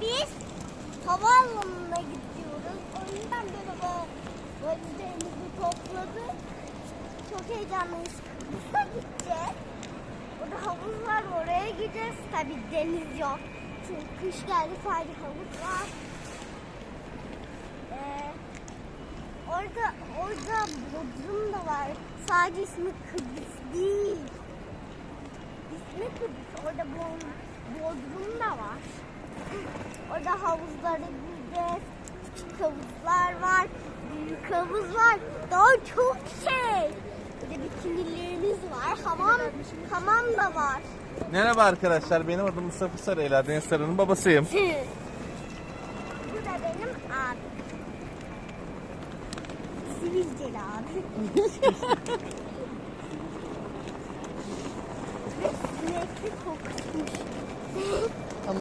biz havaalanına gidiyoruz. O yüzden böyle valizlerimizi topladık. Çok heyecanlıyız. Kıbrıs'a gideceğiz. Orada havuz var oraya gideceğiz. Tabi deniz yok. Çünkü kış geldi sadece havuz var. Ee, orada orada Bodrum da var. Sadece ismi Kıbrıs değil. İsmi Kıbrıs. Orada Bo- Bodrum da var. Orada havuzlara gideceğiz. Küçük havuzlar var. Büyük havuz var. Daha çok şey. Bir de bikinilerimiz var. Hamam, hamam da var. Merhaba arkadaşlar, benim adım Mustafa Sarıyla, Deniz Sarı'nın babasıyım. Bu da benim abim. Sivilceli abi. Ve sinekli kokmuş.